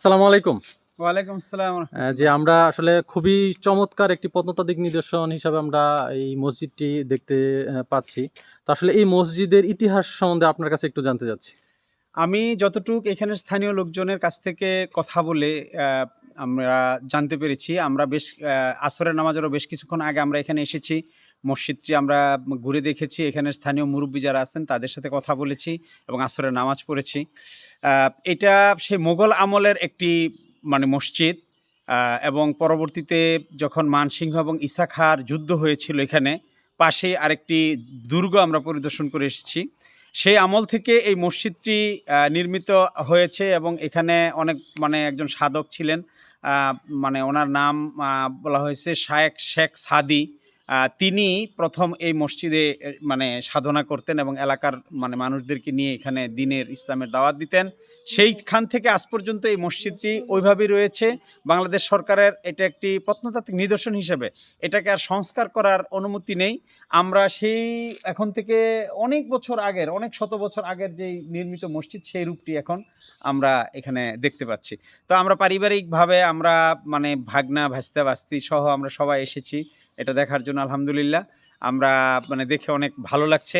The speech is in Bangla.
আসসালামু আলাইকুম। ওয়ালাইকুম আসসালাম যে আমরা আসলে খুবই চমৎকার একটি প্রত্নতাত্ত্বিক নিদর্শন হিসাবে আমরা এই মসজিদটি দেখতে পাচ্ছি। তো আসলে এই মসজিদের ইতিহাস সম্বন্ধে আপনার কাছে একটু জানতে চাচ্ছি। আমি যতটুক এখানে স্থানীয় লোকজনের কাছ থেকে কথা বলে আমরা জানতে পেরেছি। আমরা বেশ আসরের নামাজেরও বেশ কিছুক্ষণ আগে আমরা এখানে এসেছি। মসজিদটি আমরা ঘুরে দেখেছি। এখানে স্থানীয় মুরব্বী যারা আছেন, তাদের সাথে কথা বলেছি এবং আসরের নামাজ পড়েছি। এটা সেই মোগল আমলের একটি মানে মসজিদ এবং পরবর্তীতে যখন মানসিংহ এবং ইসা খার যুদ্ধ হয়েছিল এখানে, পাশে আরেকটি দুর্গ আমরা পরিদর্শন করে এসেছি। সেই আমল থেকে এই মসজিদটি নির্মিত হয়েছে এবং এখানে অনেক মানে একজন সাধক ছিলেন। মানে ওনার নাম বলা হয়েছে শায়েক শেখ সাদি। তিনি প্রথম এই মসজিদে মানে সাধনা করতেন এবং এলাকার মানে মানুষদেরকে নিয়ে এখানে দিনের ইসলামের দাওয়াত দিতেন। সেইখান থেকে আজ পর্যন্ত এই মসজিদটি ওইভাবেই রয়েছে। বাংলাদেশ সরকারের এটা একটি প্রত্নতাত্ত্বিক নিদর্শন হিসেবে। এটাকে আর সংস্কার করার অনুমতি নেই। আমরা সেই এখন থেকে অনেক বছর আগের, অনেক শত বছর আগের যেই নির্মিত মসজিদ, সেই রূপটি এখন আমরা এখানে দেখতে পাচ্ছি। তো আমরা পারিবারিকভাবে আমরা মানে ভাগনা, ভাস্তা, ভাস্তি সহ আমরা সবাই এসেছি। এটা দেখার জন্য আলহামদুলিল্লাহ। আমরা মানে দেখে অনেক ভালো লাগছে।